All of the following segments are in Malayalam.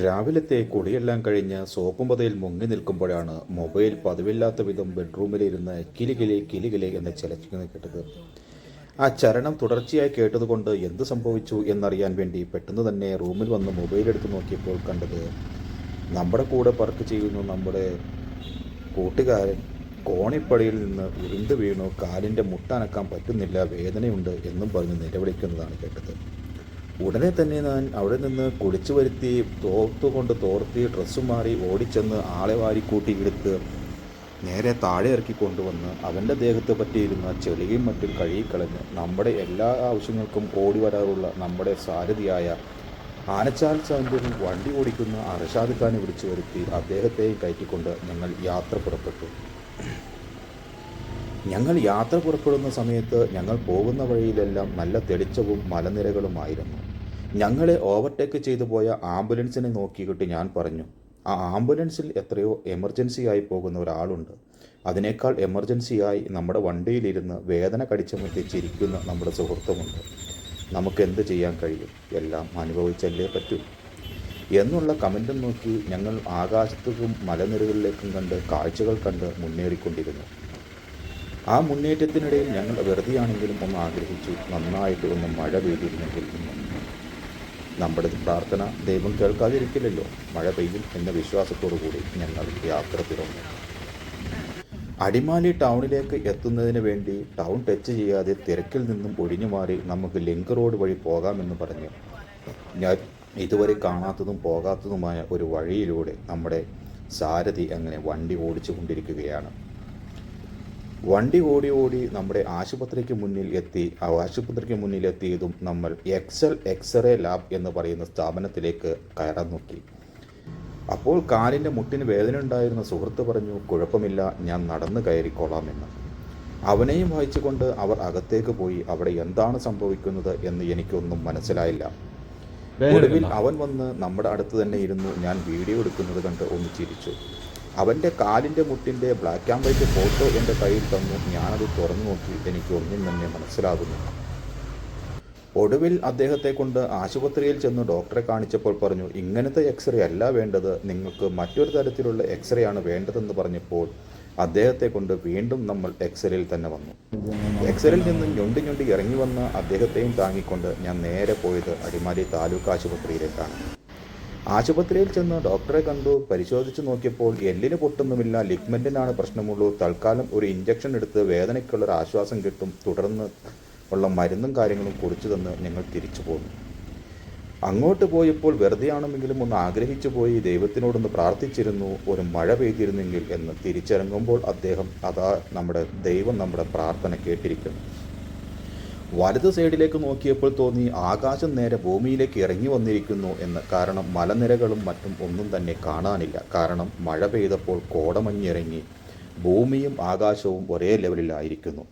രാവിലത്തെ കുളിയെല്ലാം കഴിഞ്ഞ് സോപ്പും പതയിൽ മുങ്ങി നിൽക്കുമ്പോഴാണ് മൊബൈൽ പതിവില്ലാത്ത വിധം ബെഡ്റൂമിലിരുന്ന് കിലികിലെ കിലികിലെ എന്ന് ചിലച്ചിങ്ങനെ കേട്ടത്. ആ ചരണം തുടർച്ചയായി കേട്ടതുകൊണ്ട് എന്ത് സംഭവിച്ചു എന്നറിയാൻ വേണ്ടി പെട്ടെന്ന് തന്നെ റൂമിൽ വന്ന് മൊബൈൽ എടുത്ത് നോക്കിയപ്പോൾ കണ്ടത് നമ്മുടെ കൂടെ വർക്ക് ചെയ്യുന്ന നമ്മുടെ കൂട്ടുകാരൻ കോണിപ്പടിയിൽ നിന്ന് ഉരുണ്ട് വീണു കാലിന്റെ മുട്ടനക്കാൻ പറ്റുന്നില്ല വേദനയുണ്ട് എന്നും പറഞ്ഞ് നിലവിളിക്കുന്നതാണ് കേട്ടത്. ഉടനെ തന്നെ ഞാൻ അവിടെ നിന്ന് കുളിച്ചു വരുത്തി തോർത്തുകൊണ്ട് തോർത്തി ഡ്രസ്സും മാറി ഓടിച്ചെന്ന് ആളെ വാരിക്കൂട്ടി എടുത്ത് നേരെ താഴെ ഇറക്കി കൊണ്ടുവന്ന് അവന്റെ ദേഹത്ത് പറ്റിയിരുന്ന ചെളിയും മറ്റും കഴുകിക്കളഞ്ഞ് നമ്മുടെ എല്ലാ ആവശ്യങ്ങൾക്കും ഓടി വരാറുള്ള നമ്മുടെ സാരഥിയായ ആനച്ചാൽ സൗന്ദര്യം വണ്ടി ഓടിക്കുന്ന അർഷാദ് ഖാനെ വിളിച്ചു വരുത്തി അദ്ദേഹത്തെയും കയറ്റിക്കൊണ്ട് ഞങ്ങൾ യാത്ര പുറപ്പെട്ടു. ഞങ്ങൾ യാത്ര പുറപ്പെടുന്ന സമയത്ത് ഞങ്ങൾ പോകുന്ന വഴിയിലെല്ലാം നല്ല തെളിച്ചവും മലനിരകളുമായിരുന്നു. ഞങ്ങളെ ഓവർടേക്ക് ചെയ്തു പോയ ആംബുലൻസിനെ നോക്കിയിട്ട് ഞാൻ പറഞ്ഞു ആ ആംബുലൻസിൽ എത്രയോ എമർജൻസിയായി പോകുന്ന ഒരാളുണ്ട്. അതിനേക്കാൾ എമർജൻസിയായി നമ്മുടെ വണ്ടിയിലിരുന്ന് വേദന കടിച്ചമർത്തി ചിരിക്കുന്ന നമ്മുടെ സുഹൃത്തുമുണ്ട്. നമുക്ക് എന്ത് ചെയ്യാൻ കഴിയും? എല്ലാം അനുഭവിച്ചല്ലേ പറ്റൂ? എന്നുള്ള കമന്റും നോക്കി ഞങ്ങൾ ആകാശത്തേക്കും മലനിരകളിലേക്കും കണ്ട് കാഴ്ചകൾ കണ്ട് മുന്നേറിക്കൊണ്ടിരുന്നു. ആ മുന്നേറ്റത്തിനിടയിൽ ഞങ്ങൾ വെറുതെയാണെങ്കിലും ഒന്ന് ആഗ്രഹിച്ചു നന്നായിട്ട് ഒന്ന് മഴ പെയ്തിരുന്നെങ്കിൽ നമ്മുടെ പ്രാർത്ഥന ദൈവം കേൾക്കാതിരിക്കില്ലല്ലോ. മഴ പെയ്യും എന്ന വിശ്വാസത്തോടു കൂടി ഞങ്ങൾ യാത്ര തുടർന്നു അടിമാലി ടൗണിലേക്ക് എത്തുന്നതിന് വേണ്ടി ടൗൺ ടച്ച് ചെയ്യാതെ തിരക്കിൽ നിന്നും ഒഴിഞ്ഞു മാറി നമുക്ക് ലിങ്ക് റോഡ് വഴി പോകാമെന്ന് പറഞ്ഞു. ഞാൻ ഇതുവരെ കാണാത്തതും പോകാത്തതുമായ ഒരു വഴിയിലൂടെ നമ്മുടെ സാരഥി അങ്ങനെ വണ്ടി ഓടിച്ചു കൊണ്ടിരിക്കുകയാണ് വണ്ടി ഓടി ഓടി നമ്മുടെ ആശുപത്രിക്ക് മുന്നിൽ എത്തി. ആ ആശുപത്രിക്ക് മുന്നിൽ എത്തിയതും നമ്മൾ എക്സൽ എക്സ്റേ ലാബ് എന്ന് പറയുന്ന സ്ഥാപനത്തിലേക്ക് കയറാൻ നോക്കി അപ്പോൾ കാലിന്റെ മുട്ടിന് വേദന ഉണ്ടായിരുന്ന സുഹൃത്ത് പറഞ്ഞു കുഴപ്പമില്ല ഞാൻ നടന്നു കയറിക്കോളാമെന്ന്. അവനെയും വഹിച്ചുകൊണ്ട് അവർ അകത്തേക്ക് പോയി അവിടെ എന്താണ് സംഭവിക്കുന്നത് എന്ന് എനിക്കൊന്നും മനസ്സിലായില്ല. ഒടുവിൽ അവൻ വന്ന് നമ്മുടെ അടുത്ത് തന്നെ ഇരുന്നു ഞാൻ വീഡിയോ എടുക്കുന്നത് കണ്ട് ഒന്ന് ചിരിച്ചു. അവന്റെ കാലിന്റെ മുട്ടിന്റെ ബ്ലാക്ക് ആൻഡ് വൈറ്റ് ഫോട്ടോ എന്റെ കയ്യിൽ തന്നു. ഞാനത് തുറന്നു നോക്കി. എനിക്ക് ഒന്നും തന്നെ മനസ്സിലാകുന്നു ഒടുവിൽ അദ്ദേഹത്തെ കൊണ്ട് ആശുപത്രിയിൽ ചെന്ന് ഡോക്ടറെ കാണിച്ചപ്പോൾ പറഞ്ഞു ഇങ്ങനത്തെ എക്സ്റേ അല്ല വേണ്ടത്. നിങ്ങൾക്ക് മറ്റൊരു തരത്തിലുള്ള എക്സ്റേ ആണ് വേണ്ടതെന്ന് പറഞ്ഞപ്പോൾ അദ്ദേഹത്തെ കൊണ്ട് വീണ്ടും നമ്മൾ എക്സ്റേയിൽ തന്നെ വന്നു. എക്സ്റേയിൽ നിന്നും ഞൊണ്ടി ഞൊണ്ടി ഇറങ്ങി വന്ന അദ്ദേഹത്തെയും താങ്ങിക്കൊണ്ട് ഞാൻ നേരെ പോയത് അടിമാലി താലൂക്ക് ആശുപത്രിയിലേക്കാണ്. ആശുപത്രിയിൽ ചെന്ന് ഡോക്ടറെ കണ്ടു. പരിശോധിച്ചു നോക്കിയപ്പോൾ എല്ലിന് പൊട്ടൊന്നുമില്ല. ലിഗ്മെന്റിനാണ് പ്രശ്നമുള്ളൂ. തൽക്കാലം ഒരു ഇഞ്ചക്ഷൻ എടുത്ത് വേദനയ്ക്കുള്ള ഒരു ആശ്വാസം കിട്ടും. തുടർന്ന് ഉള്ള മരുന്നും കാര്യങ്ങളും കുറിച്ചു തന്ന് ഞങ്ങൾ തിരിച്ചു പോന്നു. അങ്ങോട്ട് പോയപ്പോൾ വെറുതെയാണെങ്കിലും ഒന്ന് ആഗ്രഹിച്ചു പോയി. ദൈവത്തിനോടൊന്ന് പ്രാർത്ഥിച്ചിരുന്നു. ഒരു മഴ പെയ്തിരുന്നെങ്കിൽ എന്ന് തിരിച്ചിറങ്ങുമ്പോൾ അദ്ദേഹം അതാ നമ്മുടെ ദൈവം നമ്മുടെ പ്രാർത്ഥന കേട്ടിരിക്കുന്നു. വലത് സൈഡിലേക്ക് നോക്കിയപ്പോൾ തോന്നി ആകാശം നേരെ ഭൂമിയിലേക്ക് ഇറങ്ങി വന്നിരിക്കുന്നു എന്ന്. കാരണം മലനിരകളും മറ്റും ഒന്നും തന്നെ കാണാനില്ല. കാരണം മഴ പെയ്തപ്പോൾ കോടമഞ്ഞിറങ്ങി. ഭൂമിയും ആകാശവും ഒരേ ലെവലിലായിരിക്കുന്നു.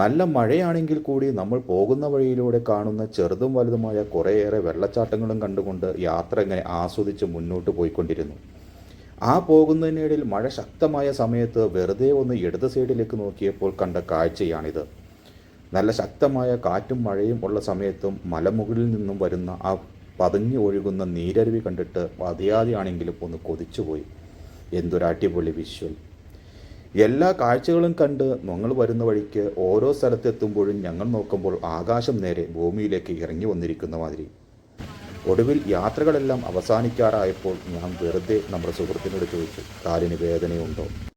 നല്ല മഴയാണെങ്കിൽ കൂടി നമ്മൾ പോകുന്ന വഴിയിലൂടെ കാണുന്ന ചെറുതും വലുതുമായ കുറേയേറെ വെള്ളച്ചാട്ടങ്ങളും കണ്ടുകൊണ്ട് യാത്ര ഇങ്ങനെ ആസ്വദിച്ച് മുന്നോട്ട് പോയിക്കൊണ്ടിരുന്നു. ആ പോകുന്നതിനിടയിൽ മഴ ശക്തമായ സമയത്ത് വെറുതെ ഒന്ന് ഇടത് സൈഡിലേക്ക് നോക്കിയപ്പോൾ കണ്ട കാഴ്ചയാണിത്. നല്ല ശക്തമായ കാറ്റും മഴയും ഉള്ള സമയത്തും മലമുകളിൽ നിന്നും വരുന്ന ആ പതഞ്ഞു ഒഴുകുന്ന നീരരുവി കണ്ടിട്ട് അതിയാതെയാണെങ്കിലും ഒന്ന് കൊതിച്ചുപോയി. എന്തൊരടിപൊളി വിഷ്വൽ. എല്ലാ കാഴ്ചകളും കണ്ട് ഞങ്ങൾ വരുന്ന വഴിക്ക് ഓരോ സ്ഥലത്തെത്തുമ്പോഴും ഞങ്ങൾ നോക്കുമ്പോൾ ആകാശം നേരെ ഭൂമിയിലേക്ക് ഇറങ്ങി വന്നിരിക്കുന്ന മാതിരി. ഒടുവിൽ യാത്രകളെല്ലാം അവസാനിക്കാറായപ്പോൾ ഞാൻ വെറുതെ നമ്മുടെ സുഹൃത്തിനോട് ചോദിച്ചു കാലിന് വേദനയുണ്ടോ?